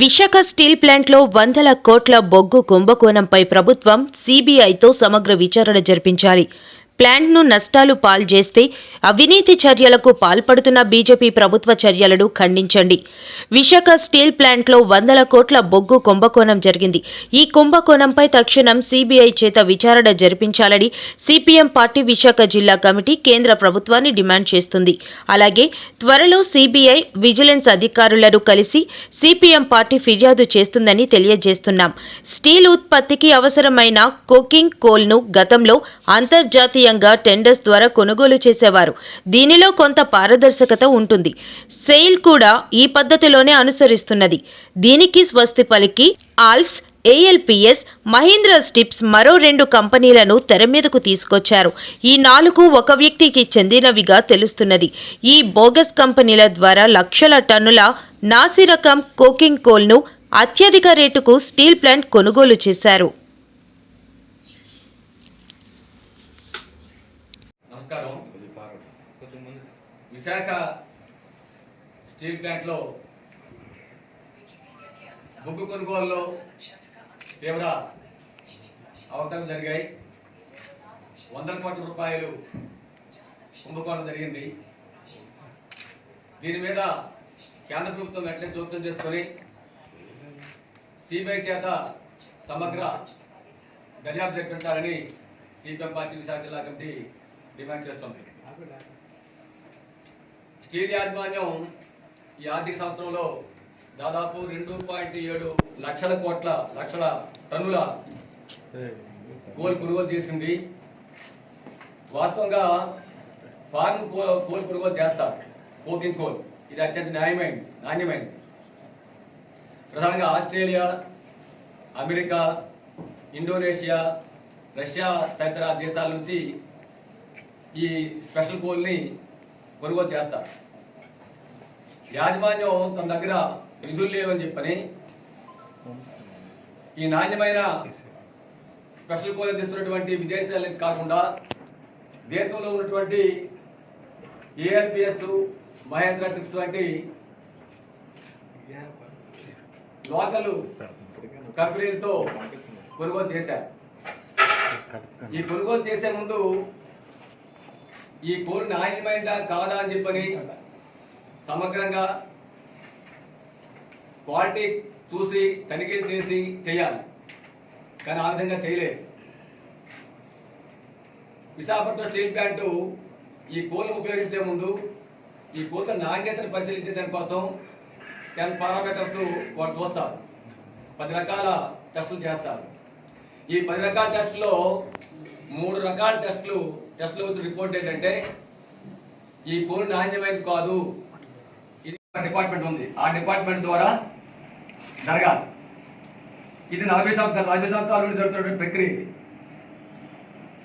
Visakha steel ప్లాంట్లో వందల కోట్ల బొగ్గు కుంభకోణంపై ప్రభుత్వం సీబీఐతో సమగ్ర విచారణ జరిపించాలి. ప్లాంట్ను నష్టాలు పాల్చేస్తే అవినీతి చర్యలకు పాల్పడుతున్న బీజేపీ ప్రభుత్వ చర్యలను ఖండించండి. విశాఖ స్టీల్ ప్లాంట్లో వందల కోట్ల బొగ్గు కుంభకోణం జరిగింది. ఈ కుంభకోణంపై తక్షణం సీబీఐ చేత విచారణ జరిపించాలని సిపిఎం పార్టీ విశాఖ జిల్లా కమిటీ కేంద్ర ప్రభుత్వాన్ని డిమాండ్ చేస్తుంది. అలాగే త్వరలో సీబీఐ విజిలెన్స్ అధికారులను కలిసి సిపిఎం పార్టీ ఫిర్యాదు చేస్తుందని తెలియజేస్తున్నాం. స్టీల్ ఉత్పత్తికి అవసరమైన కోకింగ్ కోల్ను గతంలో అంతర్జాతీయ అంతర్జాతీయంగా టెండర్స్ ద్వారా కొనుగోలు చేసేవారు. దీనిలో కొంత పారదర్శకత ఉంటుంది. సెయిల్ కూడా ఈ పద్ధతిలోనే అనుసరిస్తున్నది. దీనికి స్వస్తి పలికి ఆల్ఫ్స్ ఏఎల్పిఎస్ మహీంద్ర స్టిప్స్ మరో రెండు కంపెనీలను తెర మీదకు తీసుకొచ్చారు. ఈ నాలుగు ఒక వ్యక్తికి చెందినవిగా తెలుస్తున్నది. ఈ బోగస్ కంపెనీల ద్వారా లక్షల టన్నుల నాసిరకం కోకింగ్ కోల్ను అత్యధిక రేటుకు స్టీల్ ప్లాంట్ కొనుగోలు చేశారు. నమస్కారం. విశాఖ స్టీల్ ప్లాంట్లో బొగ్గు కొనుగోలులో తీవ్ర అవకతవకలు జరిగాయి. వందల కోట్ల రూపాయలు కుంభకోణం జరిగింది. దీని మీద కేంద్ర ప్రభుత్వం వెంటనే జోక్యం చేసుకొని సిబిఐ చేత సమగ్ర దర్యాప్తు జరిపించాలని సిపిఎం పార్టీ విశాఖ జిల్లా కమిటీ డిమాండ్ చేస్తుంది స్టీల్ యాజమాన్యం ఈ ఆర్థిక సంవత్సరంలో దాదాపు రెండు పాయింట్ ఏడు లక్షల కోట్ల లక్షల టన్నుల కోల్ కొనుగోలు చేసింది. వాస్తవంగా ఫార్మ్ కోల్ కొనుగోలు చేస్తారు. Coking coal. ఇది అత్యంత న్యాయమైనది నాణ్యమైనది. ప్రధానంగా ఆస్ట్రేలియా అమెరికా ఇండోనేషియా రష్యా తదితర దేశాల నుంచి ఈ స్పెషల్ కోల్ని కొనుగోలు చేస్తారు యాజమాన్యం తన దగ్గర నిధులు లేవని చెప్పని ఈ నాణ్యమైన స్పెషల్ కోల్ తెస్తున్నటువంటి విదేశాల నుంచి కాకుండా దేశంలో ఉన్నటువంటి ఏఎల్పిఎస్ మహేంద్ర ట్రిప్స్ వంటి లోకల్ కంపెనీలతో కొనుగోలు చేశారు. ఈ కొనుగోలు చేసే ముందు ఈ కోరు నాణ్యమైనదా కాదా అని చెప్పని సమగ్రంగా క్వాలిటీ చూసి తనిఖీలు చేసి చేయాలి. కానీ ఆ విధంగా చేయలేదు. విశాఖపట్నం స్టీల్ ప్లాంట్ ఈ కోల్ను ఉపయోగించే ముందు ఈ కోత నాణ్యతను పరిశీలించే దానికోసం టెన్ పారామీటర్స్ వాళ్ళు చూస్తారు. పది రకాల టెస్టులు చేస్తారు. ఈ పది రకాల టెస్టులో మూడు రకాల టెస్టులు టెస్టులు వచ్చిన రిపోర్ట్ ఏంటంటే ఈ కోల్ నాణ్యమైనది కాదు. ఇది ఒక డిపార్ట్మెంట్ ఉంది. ఆ డిపార్ట్మెంట్ ద్వారా జరగాలి. ఇది నలభై సంవత్సరాలు నలభై సంవత్సరాల నుండి జరుగుతున్న ప్రక్రియ ఇది.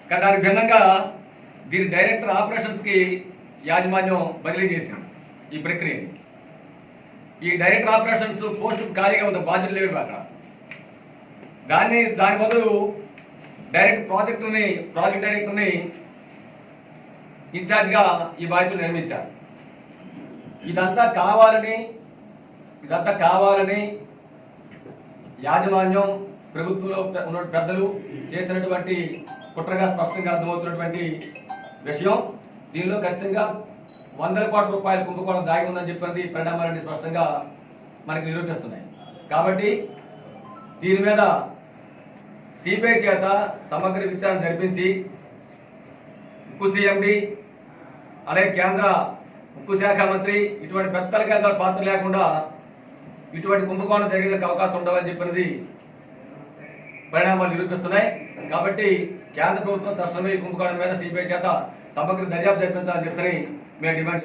కానీ దానికి భిన్నంగా దీని డైరెక్టర్ ఆపరేషన్స్కి యాజమాన్యం బదిలీ చేసింది ఈ ప్రక్రియని ఈ డైరెక్టర్ ఆపరేషన్స్ పోస్ట్ ఖాళీగా ఉంది బాధ్యతలు లేవు అక్కడ. దాన్ని దాని బదులు డైరెక్ట్ ప్రాజెక్టుని ప్రాజెక్ట్ డైరెక్టర్ని ఇన్ఛార్జ్గా ఈ బాధ్యతలు నిర్మించారు. ఇదంతా కావాలని ఇదంతా కావాలని యాజమాన్యం ప్రభుత్వంలో ఉన్న పెద్దలు చేసినటువంటి కుట్రగా స్పష్టంగా అర్థమవుతున్నటువంటి విషయం. దీనిలో ఖచ్చితంగా వందల కోట్ల రూపాయల కుంభకోణం దాగి ఉందని చెప్పినది పరిణామాలన్నీ స్పష్టంగా మనకి నిరూపిస్తున్నాయి. కాబట్టి దీని మీద సిబిఐ చేత సమగ్ర విచారణ జరిపించి ఉక్కు సీఎండి అలాగే కేంద్ర ఉక్కు శాఖ మంత్రి ఇటువంటి పెద్దలకి పాత్ర లేకుండా ఇటువంటి కుంభకోణం జరిగేందుకు అవకాశం ఉండవని చెప్పినది పరిణామాలు నిరూపిస్తున్నాయి. కాబట్టి కేంద్ర ప్రభుత్వం తక్షణమే ఈ కుంభకోణం మీద సిబిఐ చేత సమగ్ర దర్యాప్తు జరిపించాలని చెప్తారని మేము డిమాండ్